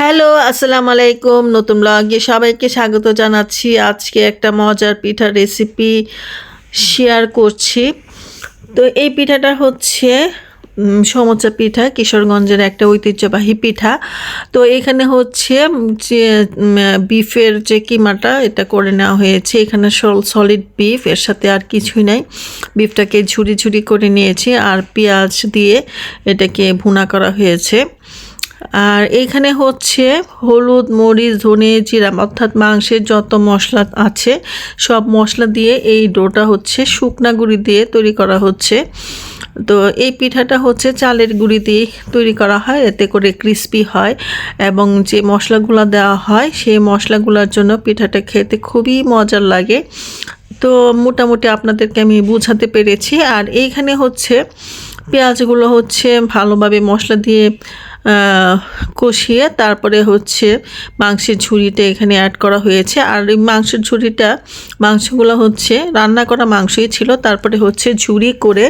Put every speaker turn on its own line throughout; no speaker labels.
Hello, আসসালামু আলাইকুম। নতুন ব্লগে সবাইকে স্বাগত জানাচ্ছি। আজকে একটা মজার পিঠার রেসিপি শেয়ার করছি। তো এই পিঠাটা হচ্ছে সমোচা পিঠা, কিশোরগঞ্জের একটা ঐতিহ্যবাহী পিঠা। তো এখানে হচ্ছে, যে বিফের যে কিমাটা, এটা করে নেওয়া হয়েছে। এখানে সলিড বিফ এর সাথে আর কিছুই নাই। বিফটাকে ঝুরি ঝুড়ি করে নিয়েছি আর পেঁয়াজ দিয়ে এটাকে ভুনা করা হয়েছে। আর এখানে হচ্ছে হলুদ, মরিচ, ধনে, জিরা, অর্থাৎ মাংসের যত মশলা আছে, সব মশলা দিয়ে এই ডোটা হচ্ছে শুকনা গুঁড়ি দিয়ে তৈরি করা হচ্ছে। তো এই পিঠাটা হচ্ছে চালের গুঁড়ি দিয়ে তৈরি করা হয়, এতে করে ক্রিস্পি হয় এবং যে মশলাগুলো দেওয়া হয়, সেই মশলাগুলোর জন্য পিঠাটা খেতে খুবই মজার লাগে। তো মোটামুটি আপনাদেরকে আমি বুঝাতে পেরেছি। আর এইখানে হচ্ছে পেঁয়াজগুলো হচ্ছে ভালোভাবে মশলা দিয়ে কষিয়ে তারপরে হচ্ছে মাংসের ঝুড়িটা এখানে অ্যাড করা হয়েছে। আর এই মাংসের ঝুড়িটা, মাংসগুলো হচ্ছে রান্না করা মাংসই ছিল। তারপরে হচ্ছে ঝুড়ি করে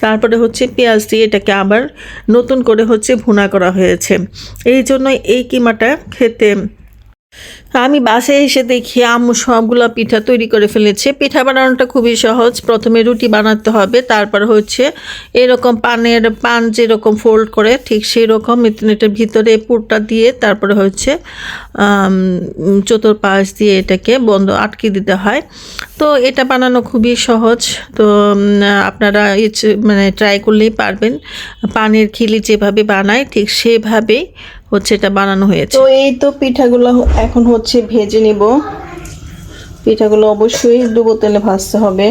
তারপরে হচ্ছে পেঁয়াজ দিয়ে এটাকে আবার নতুন করে হচ্ছে ভুনা করা হয়েছে। এই জন্য এই কিমাটা খেতে আমি বাসে এসে দেখি আম্মু সবগুলো পিঠা তৈরি করে ফেলেছে। পিঠা বানানোটা খুবই সহজ। প্রথমে রুটি বানাতে হবে, তারপর হচ্ছে এরকম পানের পান যেরকম ফোল্ড করে, ঠিক সেই রকম এটার ভিতরে পুরটা দিয়ে তারপরে হচ্ছে চতুর্পাশ দিয়ে এটাকে বন্ধ আটকে দিতে হয়। তো এটা বানানো খুবই সহজ। তো আপনারা মানে ট্রাই করলেই পারবেন। পানের খিলি যেভাবে বানায়, ঠিক সেভাবেই হচ্ছে এটা বানানো হয়েছে। তো এই তো পিঠাগুলো এখন হচ্ছে ভেজে নিব। পিঠাগুলো অবশ্যই ডুবো তেলে ভাজতে হবে।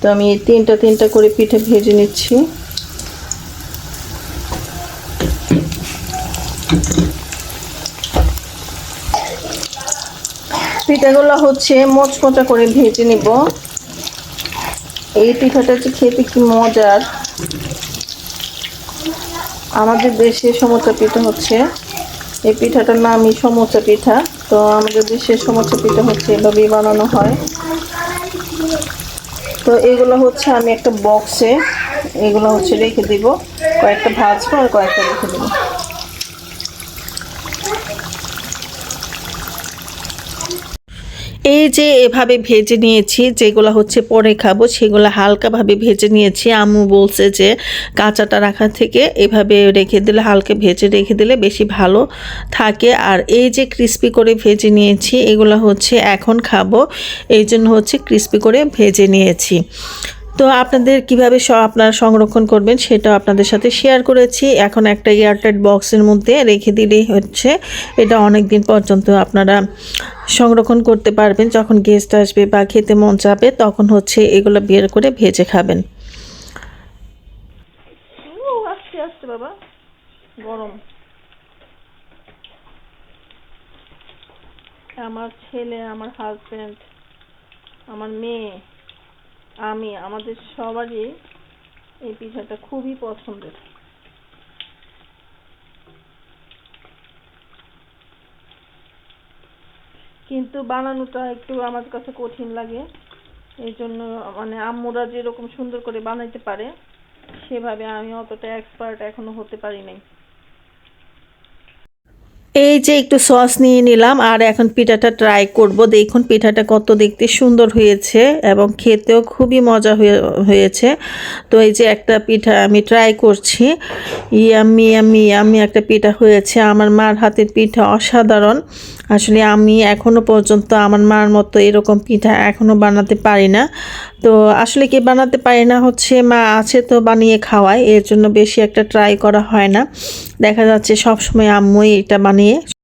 তো আমি তিনটা তিনটা করে পিঠা ভেজে নিচ্ছি। পিঠাগুলো হচ্ছে মোচমোচা করে ভেজে নিব। এই পিঠাটা হচ্ছে খেতে কি মজার। আমাদের দেশে সমোচা পিঠা হচ্ছে। এই পিঠাটার নামই সমোচা পিঠা। তো আমাদের দেশে সমোচা পিঠা হচ্ছে, এভাবেই বানানো হয়। তো এগুলো হচ্ছে আমি একটা বক্সে এগুলো হচ্ছে রেখে দিব। কয়েকটা ভাজবো আর কয়েকটা রেখে দেবো। এই যে এভাবে ভেজে নিয়েছি, যেগুলো হচ্ছে পরে খাব, সেগুলো হালকাভাবে ভেজে নিয়েছি। আম্মু বলছে যে কাঁচাটা রাখা থেকে এভাবে রেখে দিলে, হালকা ভেজে রেখে দিলে বেশি ভালো থাকে। আর এই যে ক্রিস্পি করে ভেজে নিয়েছি, এগুলো হচ্ছে এখন খাব। এই জন্য হচ্ছে ক্রিস্পি করে ভেজে নিয়েছি। তো আপনাদের কীভাবে আপনারা সংরক্ষণ করবেন সেটাও আপনাদের সাথে শেয়ার করেছি। এখন একটা এয়ারটাইট বক্সের মধ্যে রেখে দিলেই হচ্ছে। এটা অনেক দিন পর্যন্ত আপনারা সংরক্ষণ করতে পারবেন। যখন গেস্ট আসবে বা খেতে মন চাবে, তখন হচ্ছে এগুলো বের করে ভেজে খাবেন। বাবা। গরম। আমার ছেলে, আমার হাজবেন্ড আমার মেয়ে। আমি আমাদের সবারই এই পিঠাটা খুবই পছন্দের। কিন্তু বানানোটা একটু আমার কাছে কঠিন লাগে। এই জন্য মানে আম্মুরা যেরকম সুন্দর করে বানাইতে পারে, সেভাবে আমি অতটা এক্সপার্ট এখনও হতে পারি নাই। এই যে একটু সস নিয়ে নিলাম, আর এখন পিঠাটা ট্রাই করব। দেখুন পিঠাটা কত দেখতে সুন্দর হয়েছে এবং খেতেও খুবই মজা হয়ে, হয়েছে। তো এই যে একটা পিঠা আমি ট্রাই করছি। ইয়ামি ইয়ামি আমি একটা পিঠা হয়েছে। আমার মার হাতের পিঠা অসাধারণ। আসলে আমি এখনও পর্যন্ত আমার মার মতো এরকম পিঠা এখনও বানাতে পারি না। তো আসলে কে বানাতে পারে না, হচ্ছে মা আছে তো বানিয়ে খাওয়ায়, এর জন্য বেশি একটা ট্রাই করা হয় না। দেখা যাচ্ছে সবসময় আম্মুই এটা বানিয়ে